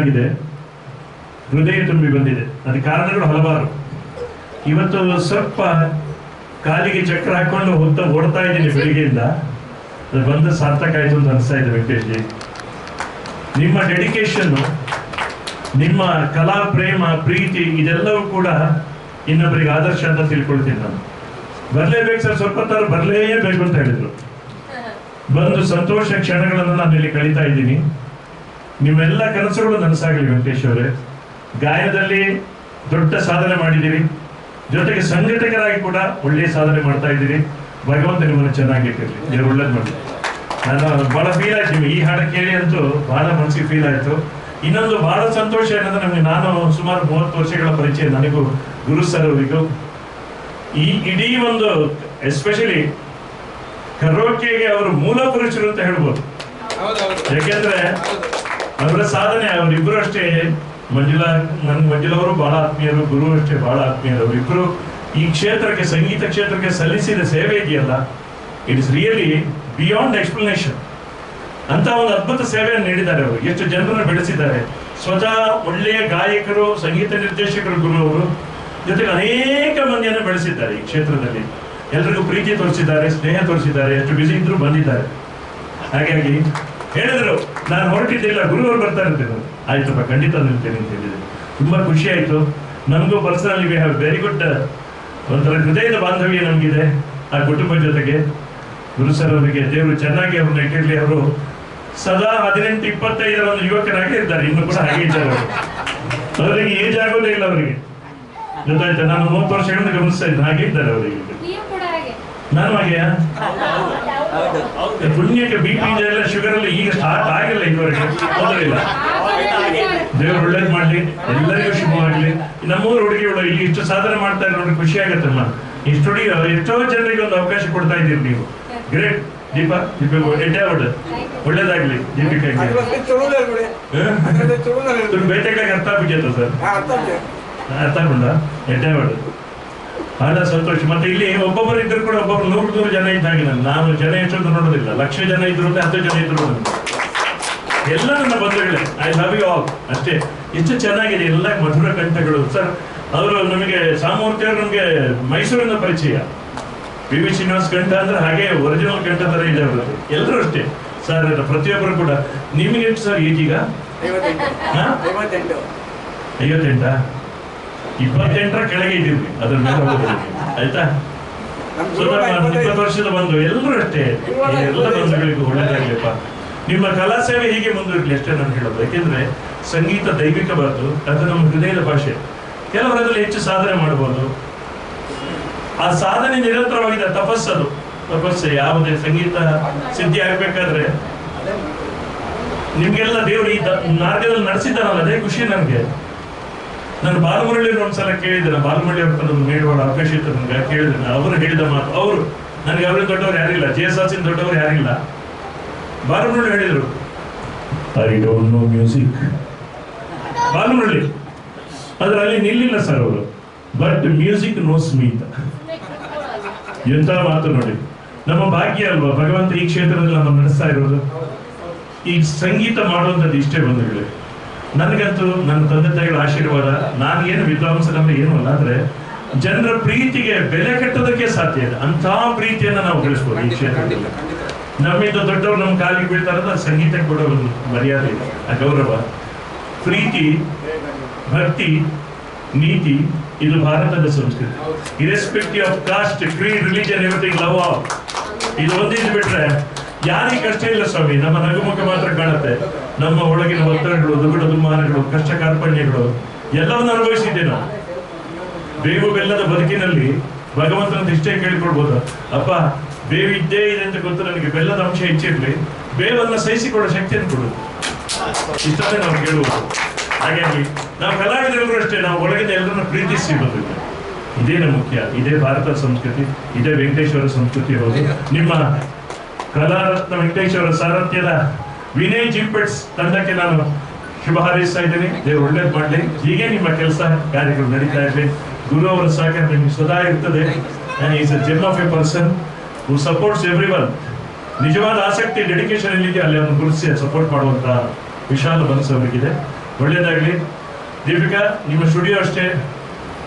ಆಗಿದೆ. ಹೃದಯ ತುಂಬಿ ಬಂದಿದೆ. ಅದಕ್ಕೆ ಕಾರಣಗಳು ಹಲವಾರು. ಇವತ್ತು ಸ್ವಲ್ಪ ಕಾಲಿಗೆ ಚಕ್ರ ಹಾಕೊಂಡು ಹೋಗ್ತಾ ಓಡ್ತಾ ಇದ್ದೀನಿ ಬೆಳಿಗ್ಗೆಯಿಂದ. ಅದು ಬಂದು ಸಾರ್ಥಕ ಆಯಿತು ಅಂತ ಅನಿಸ್ತಾ ಇದೆ ವೆಂಕಟೇಶ್ ಜಿ ನಿಮ್ಮ ಡೆಡಿಕೇಶನ್ ನಿಮ್ಮ ಕಲಾ, ಪ್ರೇಮ, ಪ್ರೀತಿ, ಇದೆಲ್ಲವೂ ಕೂಡ ಇನ್ನೊಬ್ಬರಿಗೆ ಆದರ್ಶ ಅಂತ ತಿಳ್ಕೊಳ್ತೀನಿ ನಾನು. ಬರಲೇಬೇಕು ಸರ್ ಸ್ವಲ್ಪ ತರ ಬರ್ಲೇಬೇಕು ಅಂತ ಹೇಳಿದ್ರು. ಬಂದು ಸಂತೋಷ ಕ್ಷಣಗಳನ್ನು ನಾನು ಇಲ್ಲಿ ಕಳೀತಾ ಇದ್ದೀನಿ. ನಿಮ್ಮೆಲ್ಲ ಕನಸುಗಳು ನನಸಾಗಲಿ ವೆಂಕಟೇಶ್ ಅವರೇ. ಗಾಯನದಲ್ಲಿ ದೊಡ್ಡ ಸಾಧನೆ ಮಾಡಿದ್ದೀರಿ. ಜೊತೆಗೆ ಸಂಘಟಕರಾಗಿ ಕೂಡ ಒಳ್ಳೆಯ ಸಾಧನೆ ಮಾಡ್ತಾ ಇದ್ದೀರಿ. ಭಗವಂತ ನಿಮ್ಮನ್ನು ಚೆನ್ನಾಗಿ ಇಟ್ಟಿರಲಿ. ದೇವ್ರು ಒಳ್ಳೇದು ಮಾಡಿ ನಾನು ಬಹಳ ಫೀಲ್ ಆಯ್ತು. ನಿಮ್ಗೆ ಈ ಹಾಡು ಕೇಳಿ ಅಂತೂ ಬಹಳ ಮನಸ್ಸಿಗೆ ಫೀಲ್ ಆಯಿತು. ಇನ್ನೊಂದು ಬಹಳ ಸಂತೋಷ ಏನಂದ್ರೆ ನಮಗೆ ನಾನು ಸುಮಾರು ಮೂವತ್ತು ವರ್ಷಗಳ ಪರಿಚಯ ನನಗೂ ಗುರು ಸರ್ ಅವರಿಗೂ. ಈ ಇಡೀ ಒಂದು ಎಸ್ಪೆಷಲಿ ಕರೋಕೆಗೆ ಅವರು ಮೂಲ ಪುರುಷರು ಅಂತ ಹೇಳ್ಬೋದು. ಯಾಕೆಂದ್ರೆ ಅವರ ಸಾಧನೆ ಅವರಿಬ್ಬರು ಅಷ್ಟೇ. ಮಂಜುಳಾ ನನ್ನ ಮಂಜುಳಾ ಅವರು ಬಹಳ ಆತ್ಮೀಯರು, ಗುರು ಅಷ್ಟೇ, ಬಹಳ ಆತ್ಮೀಯರು. ಅವರಿಬ್ಬರು ಈ ಕ್ಷೇತ್ರಕ್ಕೆ, ಸಂಗೀತ ಕ್ಷೇತ್ರಕ್ಕೆ ಸಲ್ಲಿಸಿದ ಸೇವೆ ಇದೆಯಲ್ಲ it is really beyond explanation ಅಂತ ಒಂದು ಅದ್ಭುತ ಸೇವೆಯನ್ನು ನೀಡಿದ್ದಾರೆ ಅವರು. ಎಷ್ಟು ಜನರನ್ನು ಬೆಳೆಸಿದ್ದಾರೆ. ಸ್ವತಃ ಒಳ್ಳೆಯ ಗಾಯಕರು, ಸಂಗೀತ ನಿರ್ದೇಶಕರು ಗುರು ಅವರು, ಜೊತೆಗೆ ಅನೇಕ ಮಂದಿಯನ್ನು ಬೆಳೆಸಿದ್ದಾರೆ ಈ ಕ್ಷೇತ್ರದಲ್ಲಿ. ಎಲ್ರಿಗೂ ಪ್ರೀತಿ ತೋರಿಸಿದ್ದಾರೆ, ಸ್ನೇಹ ತೋರಿಸಿದ್ದಾರೆ, ಎಷ್ಟು ಬಿಸಿ ಇದ್ರು ಬಂದಿದ್ದಾರೆ. ಹಾಗಾಗಿ ಹೇಳಿದ್ರು ನಾನು ಹೊರಟಿದ್ದಿಲ್ಲ ಗುರುವರು ಬರ್ತಾ ಇರ್ತೇನೆ ಆಯ್ತಪ್ಪ ಖಂಡಿತ ನಿಲ್ತೇನೆ ಅಂತ ಹೇಳಿದ್ರು. ತುಂಬಾ ಖುಷಿ ಆಯ್ತು. ನಮಗೂ personally we have very good ಒಂಥರ ಹೃದಯದ ಬಾಂಧವ್ಯ ನಮಗಿದೆ ಆ ಕುಟುಂಬ ಜೊತೆಗೆ. ಗುರು ಸರ್ ಅವರಿಗೆ ದೇವರು ಚೆನ್ನಾಗಿ ಅವ್ರನ್ನ ಇಟ್ಟಿರ್ಲಿ ಅವರು ಸದಾ ಹದಿನೆಂಟು ಇಪ್ಪತ್ತೈದರ ಒಂದು ಯುವಕರಾಗಿ ಇದ್ದಾರೆ ಇನ್ನು ಕೂಡ ಹಾಗೆ ಇದ್ದಾರೆ ಅವರು. ಅವರಿಗೆ ಏಜ್ ಆಗೋದೇ ಇಲ್ಲ ಅವರಿಗೆ. ಗೊತ್ತಾಯ್ತಾ? ನಾನು ಮೂವತ್ತು ವರ್ಷಗಳಿಂದ ಗಮನಿಸ್ತಾ ಇದ್ದೆ ಹಾಗೆ ಇದ್ದಾರೆ ಅವರಿಗೆ. ನಾನು ಹಾಗೆಯಾ? ಪುಣ್ಯಕ್ಕೆ ಬಿ ಪಿ ಎಲ್ಲ ಶುಗರ್ ಅಲ್ಲಿ ಈಗ ಸ್ಟಾರ್ಟ್ ಆಗಿಲ್ಲ ಇದುವರೆಗೆ. ಹೋದ್ರಿಲ್ಲ ದೇವ್ರು ಒಳ್ಳೇದ್ ಮಾಡ್ಲಿ ಎಲ್ಲರಿಗೂ ಶುಭವಾಗ್ಲಿ ನಮ್ಮೂರು ಹುಡುಗಿಗಳು ಇಲ್ಲಿ ಇಷ್ಟು ಸಾಧನೆ ಮಾಡ್ತಾ ಇರೋ ನೋಡಿ ಖುಷಿ ಆಗತ್ತಲ್ಲ ಇಷ್ಟು ಹುಡುಗಿ ಎಷ್ಟೋ ಜನರಿಗೆ ಒಂದು ಅವಕಾಶ ಕೊಡ್ತಾ ಇದ್ದೀರಿ ನೀವು. ಗ್ರೇಟ್ ದೀಪ ದೀಪ ಎಡ್ಡೆ ಅವಳು ಒಳ್ಳೇದಾಗ್ಲಿ ದೀಪಿಕಾಗೆ. ಬೇಟೆಗಾಗಿ ಅರ್ಥ ಆಗ್ಬಿಟ್ಟಿತ್ತು ಸರ್? ಅರ್ಥ ಆಗ್ಬಿಡ ಎಡ್ಡೆ ಅವಳು ಬಹಳ ಸಂತೋಷ. ಮತ್ತೆ ಇಲ್ಲಿ ಒಬ್ಬೊಬ್ಬರು ಇದ್ರು ಕೂಡ ಒಬ್ಬೊಬ್ರು ನೂರು ನೂರು ಜನ ಇದ್ದಾಗ ನಾನು. ನಾನು ಜನ ಎಷ್ಟು ನೋಡೋದಿಲ್ಲ. ಲಕ್ಷ ಜನ ಇದ್ರು ಅಂತ ಹತ್ತು ಜನ ಇದ್ರು. ಎಲ್ಲ ನನ್ನ ಬಂಧುಗಳೇ. ಐ ಲವ್ ಯು ಆಲ್ ಅಷ್ಟೇ. ಹೆಚ್ಚು ಚೆನ್ನಾಗಿದೆ. ಎಲ್ಲ ಮಧುರ ಕಂಠಗಳು. ಸರ್ ಅವರು ನಮಗೆ ಸಾಮೂರ್ತಿ ಅವರು ನಮಗೆ ಮೈಸೂರಿನ ಪರಿಚಯ. ಪಿ ವಿ ಶ್ರೀನಿವಾಸ್ ಕಂಠ ಅಂದ್ರೆ ಹಾಗೆ ಒರಿಜಿನಲ್ ಕಂಠ ತರ ಇದೆ ಅವರು ಎಲ್ಲರೂ ಅಷ್ಟೇ. ಸರ್ ಪ್ರತಿಯೊಬ್ಬರು ಕೂಡ. ನಿಮಗೆ ಎಷ್ಟು ಸರ್ ಈಗೀಗ? ಐವತ್ತೆಂಟಾ? ಇಪ್ಪತ್ತೆಂಟರ ಕೆಳಗೆ ಇದ್ದೀವಿ. ಅದ್ರ ಮೇಲೆ ಆಯ್ತಾ? ಇಪ್ಪತ್ತು ವರ್ಷದ ಬಂಧು ಎಲ್ಲರೂ ಅಷ್ಟೇ. ಎಲ್ಲ ಬಂಧುಗಳಿಗೂ ಒಳ್ಳೇದಾಗ್ಲಿಪ್ಪ. ನಿಮ್ಮ ಕಲಾ ಸೇವೆ ಹೀಗೆ ಮುಂದುವರಿಲಿ ಅಷ್ಟೇ ನಾನು ಹೇಳೋದು. ಯಾಕೆಂದ್ರೆ ಸಂಗೀತ ದೈವಿಕವಾದ್ದು ಅದು ನಮ್ಮ ಹೃದಯದ ಭಾಷೆ. ಕೆಲವರದಲ್ಲಿ ಹೆಚ್ಚು ಸಾಧನೆ ಮಾಡಬಹುದು ಆ ಸಾಧನೆ ನಿರಂತರವಾಗಿದೆ. ತಪಸ್ಸದು. ತಪಸ್ಸೆ ಯಾವುದೇ ಸಂಗೀತ ಸಿದ್ಧಿ ಆಗ್ಬೇಕಾದ್ರೆ ನಿಮ್ಗೆಲ್ಲ ದೇವರು ಈ ಮಾರ್ಗದಲ್ಲಿ ನಡೆಸಿದ್ದಾರಲ್ಲ ಅದೇ ಖುಷಿ ನನಗೆ. ನಾನು ಬಾಲಮುರಳಿ ಒಂದ್ಸಲ ಕೇಳಿದ್ದೆ ನಾನು ಬಾಲಮುರಳಿ ಅವ್ರ ಒಂದು ಅಪೇಕ್ಷಿತ ಅವಕಾಶ ಇತ್ತು ನನಗೆ ಕೇಳಿದ್ರೆ ಅವರು ಹೇಳಿದ ಮಾತು, ಅವರು ನನಗೆ ಅವರು ದೊಡ್ಡವರು ಯಾರಿಲ್ಲ ಜೆ ಎಸ್ ಆಸಿನ ದೊಡ್ಡವರು ಯಾರಿಲ್ಲ ಬಾಲಮುರಳಿ ಹೇಳಿದರು I don't know music Balamurali ಆದ್ರೆ ಅಲ್ಲಿ ನಿಲ್ಲಿಲ್ಲ ಸರ್ ಅವರು. ಬಟ್ ಮ್ಯೂಸಿಕ್ ನೋಸ್ ಮೀ ಅಂತ. ಎಂತ ಮಾತು ನೋಡಿ. ನಮ್ಮ ಭಾಗ್ಯ ಅಲ್ವಾ, ಭಗವಂತ ಈ ಕ್ಷೇತ್ರದಲ್ಲಿ ನಮ್ಮ ನಡೆಸ್ತಾ ಇರೋದು. ಈ ಸಂಗೀತ ಮಾಡುವಂಥದ್ದು ಇಷ್ಟೇ ಬಂಧುಗಳೇ. ನನಗಂತೂ ನನ್ನ ತಂದೆ ತಾಯಿಗಳ ಆಶೀರ್ವಾದ ನಾನು ಏನು ವಿದ್ವಾಂಸನಲ್ಲ ಏನು ಅಲ್ಲ ಆದರೆ ಜನರ ಪ್ರೀತಿಗೆ ಬೆಲೆ ಕಟ್ಟೋದಕ್ಕೆ ಸಾಧ್ಯ ಇದೆ ಅಂತ ಪ್ರೀತಿಯನ್ನು ನಾವು ಗಳಿಸ್ಬೋದು ಈ ಕ್ಷೇತ್ರದಲ್ಲಿ. ನಮ್ಮಿಂದ ದೊಡ್ಡವರು ನಮ್ಮ ಕಾಲಿಗೆ ಬೀಳ್ತಾರಲ್ಲ ಸಂಗೀತ ಸಂಗೀತಕ್ಕೆ ಕೊಡೋ ಒಂದು ಮರ್ಯಾದೆ ಆ ಗೌರವ. ಪ್ರೀತಿ ಭಕ್ತಿ ನೀತಿ ಇದು ಭಾರತದ ಸಂಸ್ಕೃತಿ. Irrespective of caste creed religion everything love of ಇದು ಒಂದಿದ್ದು ಬಿಟ್ರೆ ಯಾರಿಗೆ ಕಷ್ಟ ಇಲ್ಲ ಸ್ವಾಮಿ ನಮ್ಮ ನಗುಮುಖ ಮಾತ್ರ ಕಾಣುತ್ತೆ. ನಮ್ಮ ಒಳಗಿನ ಒತ್ತಡಗಳು ದುಗುಡ ದುಮ್ಮಾನಗಳು ಕಷ್ಟ ಕಾರ್ಪಣ್ಯಗಳು ಎಲ್ಲವನ್ನು ಅನುಭವಿಸಿದ್ದೆ ನಾವು ಬೇವು ಬೆಲ್ಲದ ಬದುಕಿನಲ್ಲಿ ಭಗವಂತನ ಇಷ್ಟೇ ಕೇಳಿಕೊಳ್ಬೋದು? ಅಪ್ಪ, ಬೇವು ಇದ್ದೇ ಇದೆ ಅಂತ ಗೊತ್ತು ನನಗೆ. ಬೆಲ್ಲದ ಅಂಶ ಹೆಚ್ಚಿರ್ಲಿ ಬೇವನ್ನ ಸಹಿಸಿಕೊಳ್ಳೋ ಶಕ್ತಿಯನ್ನು ಕೊಡು. ಇಷ್ಟೇ ನಾವು ಕೇಳುವುದು. ಹಾಗಾಗಿ ನಾವು ಕಲಾವಿದರೆಲ್ಲರೂ ಅಷ್ಟೇ, ನಾವು ಒಳಗಿನ ಎಲ್ಲರನ್ನ ಪ್ರೀತಿಸಿ ಬದುಕು ಇದೇನೇ ಮುಖ್ಯ. ಇದೇ ಭಾರತ ಸಂಸ್ಕೃತಿ, ಇದೇ ವೆಂಕಟೇಶ್ವರ ಸಂಸ್ಕೃತಿ ಹೌದು. ನಿಮ್ಮ ಕಲಾರತ್ನ ವೆಂಕಟೇಶ್ವರ ಸಾರಥ್ಯದ ವಿನಯ್ ಜಿಂಪೆಟ್ಸ್ ತಂಡಕ್ಕೆ ನಾನು ಶುಭ ಹಾರೈಸ್ತಾ ಇದ್ದೀನಿ. ದೇವ್ರು ಒಳ್ಳೇದು ಮಾಡಲಿ ಹೀಗೆ ನಿಮ್ಮ ಕೆಲಸ ಕಾರ್ಯಗಳು ನಡೀತಾ ಇರಲಿ ಗುರು ಅವರ ಸಹಕಾರ ನಿಮಗೆ ಸದಾ ಇರ್ತದೆ. Is a gem of a person who supports everyone ನಿಜವಾದ ಆಸಕ್ತಿ ಡೆಡಿಕೇಶನ್ ಇಲ್ಲಿಗೆ ಅಲ್ಲಿ ಅವನು ಗುರುಸಿ ಸಪೋರ್ಟ್ ಮಾಡುವಂತ ವಿಶಾಲ ಮನಸ್ಸು ಅವರಿಗಿದೆ. ಒಳ್ಳೇದಾಗ್ಲಿ ದೀಪಿಕಾ, ನಿಮ್ಮ ಸ್ಟುಡಿಯೋ ಅಷ್ಟೇ.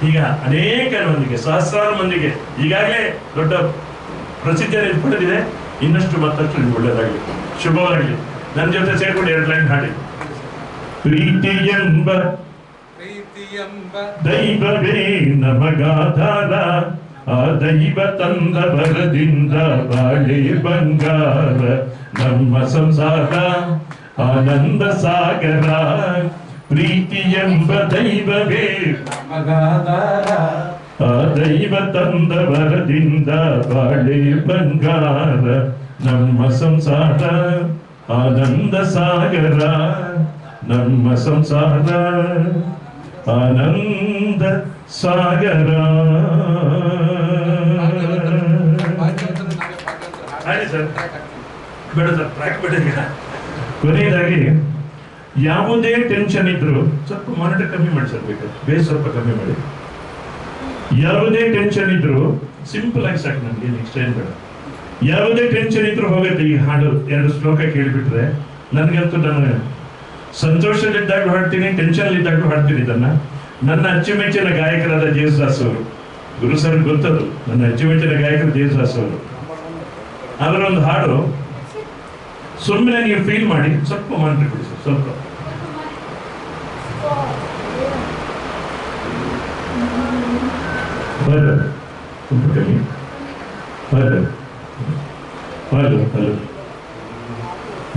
ಈಗ ಅನೇಕ ಮಂದಿಗೆ, ಸಹಸ್ರಾರು ಮಂದಿಗೆ ಈಗಾಗಲೇ ದೊಡ್ಡ ಪ್ರಸಿದ್ಧಿಯನ್ನು ಪಡೆದಿದೆ. ಇನ್ನಷ್ಟು ಮತ್ತಷ್ಟು ನಿಮ್ಗೆ ಒಳ್ಳೇದಾಗಲಿ ಶುಭವಾಗಲಿ. ನನ್ನ ಜೊತೆ ಸೇರ್ಕೊಂಡು ಎರಡು ಲೈನ್ ಹಾಡಿ ಪ್ರೀತಿ ಎಂಬ ಪ್ರೀತಿಯಂಬ ದೈವವೇ ನಮಗಾಧಾರ ಆ ದೈವ ತಂದ ಬರದಿಂದ ಬಾಳೆ ಬಂಗಾರ ನಮ್ಮ ಸಂಸಾರ ಆನಂದ ಸಾಗರ ಪ್ರೀತಿ ಎಂಬ ದೈವವೇ ಮಗಾದಾರ ಆ ದೈವ ತಂದ ಬರದಿಂದ ಬಾಳೆ ಬಂಗಾರ ನಮ್ಮ ಸಂಸಾರ ಆನಂದ ಸಾಗರ ನಮ್ಮ ಸಂಸಾರ. ಆನಂದ ಸಾಗರ. ಕೊನೆಯದಾಗಿ ಯಾವುದೇ ಟೆನ್ಷನ್ ಇದ್ರು ಸ್ವಲ್ಪ ಮಾನಿಟರ್ ಕಮ್ಮಿ ಮಾಡಿ ಸರ್ ಬೇಕಾದ್ರೆ ಬೇಸ್ ಸ್ವಲ್ಪ ಕಮ್ಮಿ ಮಾಡಿ. ಯಾವುದೇ ಟೆನ್ಷನ್ ಇದ್ರು ಸಿಂಪಲ್ ಆಗಿ ಸಾಕು ನಮ್ಗೆ ನೆಕ್ಸ್ಟ್ ಟೈಮ್ ಬೇಡ. ಯಾವುದೇ ಟೆನ್ಷನ್ ಇದ್ರು ಹೋಗುತ್ತೆ. ಈ ಹಾಡು ಎರಡು ಶ್ಲೋಕ ಕೇಳಿಬಿಟ್ರೆ ನನಗಂತೂ ನಾನು ಸಂತೋಷದಲ್ಲಿದ್ದಾಗಲೂ ಹಾಡ್ತೀನಿ ಟೆನ್ಷನ್ ಇದ್ದಾಗಲೂ ಹಾಡ್ತೀನಿ ಇದನ್ನ. ನನ್ನ ಅಚ್ಚುಮೆಚ್ಚಿನ ಗಾಯಕರಾದ ಜೇಸುದಾಸ್ ಅವರು. ಗುರು ಸರ್ ಗೊತ್ತದು, ನನ್ನ ಅಚ್ಚುಮೆಚ್ಚಿನ ಗಾಯಕರು ಜೇಸುದಾಸ್ ಅವರು. ಅದರ ಒಂದು ಹಾಡು ಸುಮ್ಮನೆ ನೀವು ಫೀಲ್ ಮಾಡಿ, ಸ್ವಲ್ಪ ಮಾನಿಟರ್ ಕೊಡಿ ಸ್ವಲ್ಪ. ಬರ ಸ್ವಲ್ಪ ഹലോ ഹലോ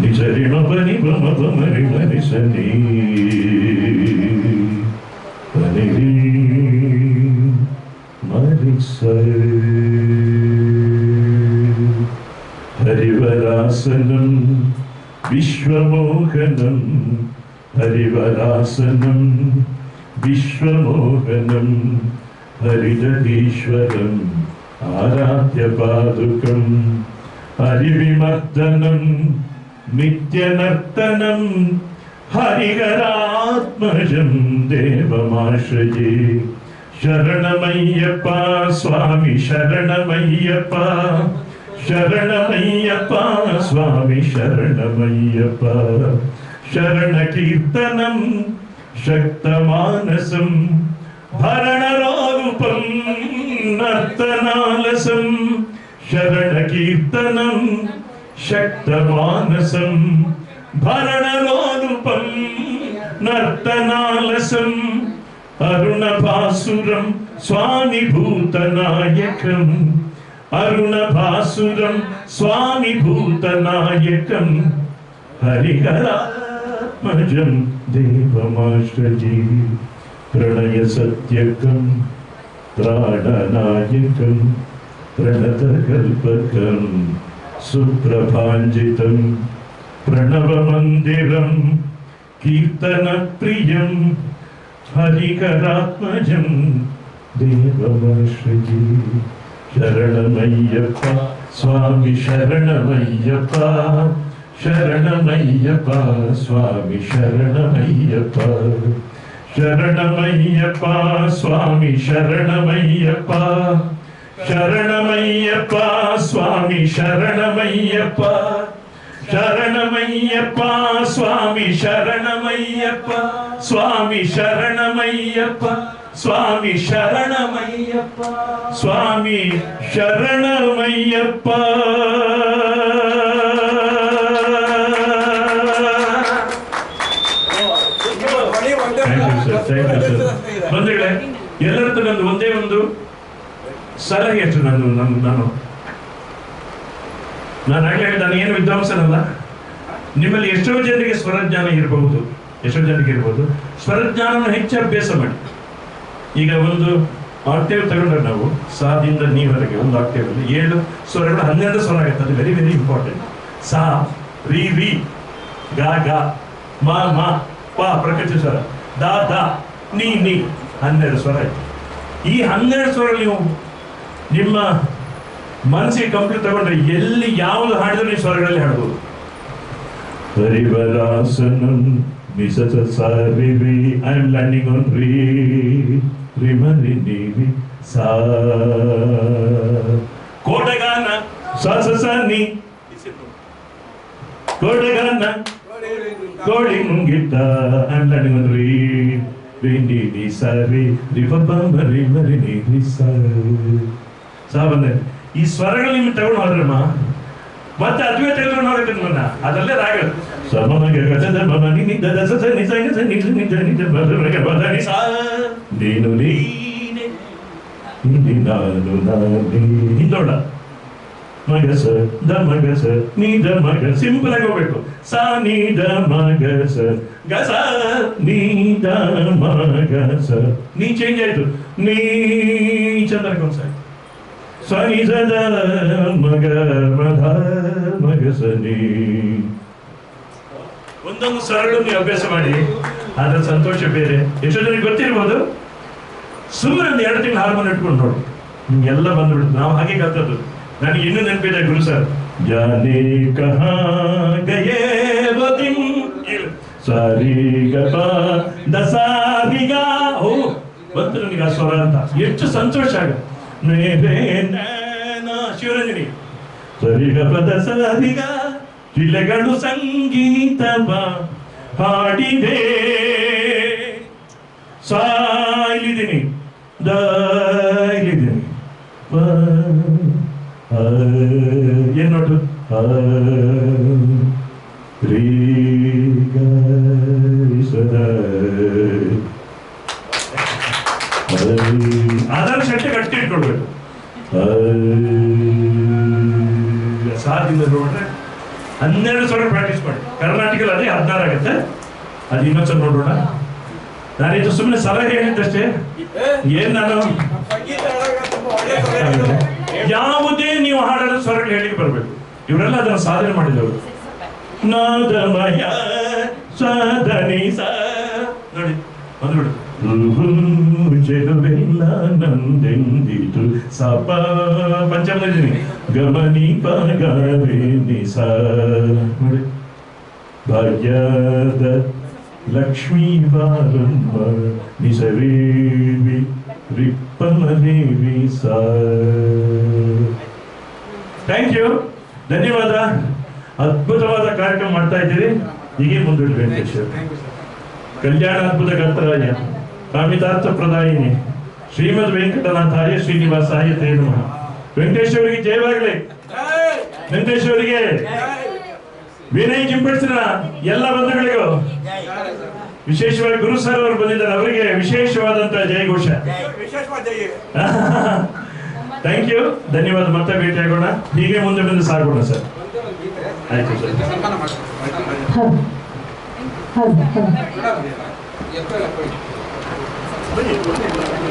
നിസരിണ പനി ഭമ ഭമരി മനിസനി പനിരി മരിസരി ഹരിവരാസനം വിശ്വമോഹനം ഹരിവരാസനം വിശ്വമോഹനം ഹരിജതീശ്വരം ആരാധ്യപാദുക്കം ഹരിവിമർദ്ദനം നിത്യനർത്തനം ഹരിഹരാത്മജം ദേവമാശ്രയേ ശരണമയ്യപ്പ സ്വാമി ശരണമയ്യപ്പ ശരണമയ്യപ്പ സ്വാമി ശരണമയ്യപ്പ. ശരണകീർത്തനം ശക്തമാനസം ഭരണരോപം നർത്തനാലസം శరణకీర్తనం శక్తమానసం భరణలోలుపం నర్తనాలసం అరుణభాసురం స్వామి భూతనాయకం అరుణభాసురం స్వామి భూతనాయకం హరిహరాత్మజం దేవమాశ్రజీ प्रणयसत्यकं प्राणनायकम् प्रणतकल्पकं सुप्रभाञ्जितं प्रणवमन्दिरं कीर्तनप्रियं हरिकरात्मजं देवमर्षि शरणमय्यप्पा, स्वामी शरणमय्यप्पा शरणमय्यप्पा, स्वामी शरणमय्यप्पा शरणमय्यप्पा, स्वामी शरणमय्यप्पा। ಶರಣಮಯ್ಯಪ್ಪ ಸ್ವಾಮಿ ಶರಣಮಯ್ಯಪ್ಪ. ಶರಣಮಯ್ಯಪ್ಪ ಸ್ವಾಮಿ ಶರಣಮಯ್ಯಪ್ಪ. ಸ್ವಾಮಿ ಶರಣಮಯ್ಯಪ್ಪ ಸ್ವಾಮಿ ಶರಣಮಯ್ಯಪ್ಪ. ಸ್ವಾಮಿ ಶರಣಮಯ್ಯಪ್ಪ. ಬಂಧುಗಳೇ ಎಲ್ಲರದ್ದು ನಂದು ಒಂದೇ ಒಂದು ಸಲಹೆ ಅಷ್ಟು ನಾನು ನಾನು ನಾನು. ನಾನು ಆಗ್ಲೇ ನಾನು ಏನು ವಿದ್ವಾಂಸನಲ್ಲ. ನಿಮ್ಮಲ್ಲಿ ಎಷ್ಟೋ ಜನರಿಗೆ ಸ್ವರಜ್ಞಾನ ಇರಬಹುದು, ಎಷ್ಟೋ ಜನರಿಗೆ ಇರಬಹುದು. ಸ್ವರಜ್ಞಾನವನ್ನು ಹೆಚ್ಚು ಅಭ್ಯಾಸ ಮಾಡಿ. ಈಗ ಒಂದು ಆಕ್ಟೇವ್ ತಗೊಂಡ್ರೆ ನಾವು, ಸಾದಿಂದ ನೀವರೆಗೆ ಒಂದು ಆಕ್ಟೇವ್ ಅಲ್ಲಿ ಏಳು ಸ್ವರಗಳು ಹನ್ನೆರಡು ಸ್ವರ ಆಗುತ್ತೆ, ಅದು ವೆರಿ ವೆರಿ ಇಂಪಾರ್ಟೆಂಟ್ ಸಾ, ರೀ ವಿ ಗಾ ಗಾ, ಮಾ ಮಾ, ಪ, ಪ್ರಕೃತಿ ಸ್ವರ. ದಾ ದಾ, ನೀ ನೀ, ಹನ್ನೆರಡು ಸ್ವರ ಆಯ್ತು. ಈ ಹನ್ನೆರಡು ಸ್ವರ ನೀವು ನಿಮ್ಮ ಮನಸ್ಸಿಗೆ ಕಂಪ್ಲೀಟ್ ತಗೊಂಡ್ರೆ ಎಲ್ಲಿ ಯಾವುದು ಹಾಡಿದ್ರು ನೀವು ಸ್ವರಗಳಲ್ಲಿ ಹಾಡ್ಬೋದು. ಹರಿವರಾಸನಂ ನಿಸಸ ಸಾರಿ ರಿ ಐ ಆಮ್ ಲ್ಯಾಂಡಿಂಗ್ ಆನ್ ರೀ ರಿಮರಿ ನೀವಿ, ಸಾ. ಕೋಟಗಾನ, ಸ ಸ ಸ, ನಿ. ಕೋಟಗಾನ ಕೋಳಿ ಮುಂಗಿದ್ದ ಲ್ಯಾಂಡಿಂಗ್ ಆನ್ ರೀ ರಿ, ನೀವಿ ಸಾರಿ ರಿ. ಪಪ್ಪ ಮರಿ ಮರಿ ನೀವಿ ರಿ ಸ. ಸಹ ಬಂದೆ ಈ ಸ್ವರಗಳು ನಿಮ್ಗೆ ತಗೊಂಡು ಹೋದ್ರಮ್ಮ? ಮತ್ತೆ ಅದುವೇ ತೆಗೆದುಕೊಂಡು ಹೋಗುತ್ತೆ ನನ್ನ. ಅದಲ್ಲೇ ರಾಗಗಳು ದದ ಸ ನೀನು ನೀನೆ. ಇಲ್ಲಿ ನಾನು ನಾನೇ. ಹಿಂದೋಡ ಮಗ ಸ ದ ಮಗ ನೀ ದ ಮಗ ಸಿಂಪಲ್ ಆಗಿ ಹೋಗ್ಬೇಕು. ಸ, ನೀ ದ ಮಗಸ ಸ. ಗ ಸ, ನೀ ದ ಮಗಸ ನೀ ಚೇಂಜ್ ಆಯ್ತು. ನೀ ಚಂದ್ರ ಒಂದ್ಸಾರಿ ಸನಿ ಸದ ಮಗ ಮಧ ಮಗ ಸನಿ ಒಂದೊಂದು ಸರಳು ನೀವು ಅಭ್ಯಾಸ ಮಾಡಿ. ಅದರ ಸಂತೋಷ ಬೇರೆ. ಎಷ್ಟೋ ಜನಕ್ಕೆ ಗೊತ್ತಿರ್ಬೋದು? ಸುಮ್ಮನೆ ಒಂದು ಎರಡು ತಿಂಗಳು ಹಾರ್ಮೋನ್ ಇಟ್ಕೊಂಡು ನೋಡು. ನಿಮ್ಗೆಲ್ಲ ಬಂದ್ಬಿಡುತ್ತೆ. ನಾವು ಹಾಗೆ ಕಲ್ತದ್ದು. ನನಗೆ ಇನ್ನೂ ನೆನಪಿದೆ ಗುರು ಸರ್. ಜಾನೆ ಕಹಾ ಗಯೇ ಇಲ್ಲ. ಸಾರಿ ಗಪ ದಸಾರಿಗ ಓ ಬಂತು ನನಗೆ ಆ ಸ್ವರ ಅಂತ. ಎಷ್ಟು ಸಂತೋಷ ಆಗ ದಸಾರಿಗ ಶಿಲೆಗಳು ಸಂಗೀತವ ಹಾಡಿದೆ. ಸಾ ಇಲ್ಲಿದ್ದೀನಿ ದ ಇಲ್ಲಿದ್ದೀನಿ ಪ, ಆ, ಏನ್ ನೋಟು ಹನ್ನೆರಡು ಸಾವಿರ ಪ್ರಾಕ್ಟೀಸ್ ಮಾಡಿ. ಕರ್ನಾಟಕದಲ್ಲಿ ಅದೇ ಹದಿನಾರು ಆಗುತ್ತೆ. ಅದು ಇನ್ನೊಂದ್ಸಲ ನೋಡೋಣ ನಾನಿದು ಸುಮ್ಮನೆ ಸಲಹೆ ಹೇಳಿದ್ದಷ್ಟೇ ಏನ್ ನಾನು? ಯಾವುದೇ ನೀವು ಹಾಡಲು ಸ್ವರಗಳು ಹೇಳಿ ಬರಬೇಕು. ಇವರೆಲ್ಲ ಅದನ್ನು ಸಾಧನೆ ಮಾಡಿದವರು. ನಾದಮಯ ಸದನಿ ಸ ನೋಡಿ, ಬಂದ್ಬಿಡು. ಚೆಲುವೆಲ್ಲ ನಂದೆಂದಿತು ಸಪ ಪಂಚಮದಿನಿ ಗಮನಿ ಪಗರೆ ನಿಸ. ಭಾಗ್ಯದ ಲಕ್ಷ್ಮೀ ಬಾರಮ್ಮ ನಿಸರೇವಿ ರಿಪ್ಪನರೇವಿ ಸ. ಥ್ಯಾಂಕ್ ಯು ಧನ್ಯವಾದ. ಅದ್ಭುತವಾದ ಕಾರ್ಯಕ್ರಮ ಮಾಡ್ತಾ ಇದ್ದೀರಿ. ಹೀಗೆ ಮುಂದೂಡಿ ವೆಂಕಟೇಶ್ವರ ಕಲ್ಯಾಣ ಅದ್ಭುತ ಕರ್ತರಾಯ ಕಾಮಿತಾರ್ಥ ಪ್ರದಾಯಿನಿ. ಶ್ರೀಮದ್ ವೆಂಕಟನಾಥಾರ್ಯ ಶ್ರೀನಿವಾಸಾಯ ತೇ ನಮಃ ವೆಂಕಟೇಶ್ವರಿಗೆ ಜಯವಾಗಲಿ ವೆಂಕಟೇಶ್ವರಿಗೆ ವಿನಯ್ ಜಿಂಪಡಿಸಿದ ಎಲ್ಲ ಬಂಧುಗಳಿಗೂ. ವಿಶೇಷವಾಗಿ ಗುರು ಸರ್ ಅವರು ಬಂದಿದ್ದಾರೆ ಅವರಿಗೆ ವಿಶೇಷವಾದಂತಹ ಜಯಘೋಷ. ಥ್ಯಾಂಕ್ ಯು ಧನ್ಯವಾದ. ಮತ್ತೆ ಭೇಟಿಯಾಗೋಣ ಹೀಗೆ ಮುಂದೆ ಬಂದು ಸಾಗೋಣ ಸರ್ ಆಯ್ತು ಸರ್ ಹೌದು ಹೌದು. ಹೌದು ಎಪ್ರಿಲ್ 可以我这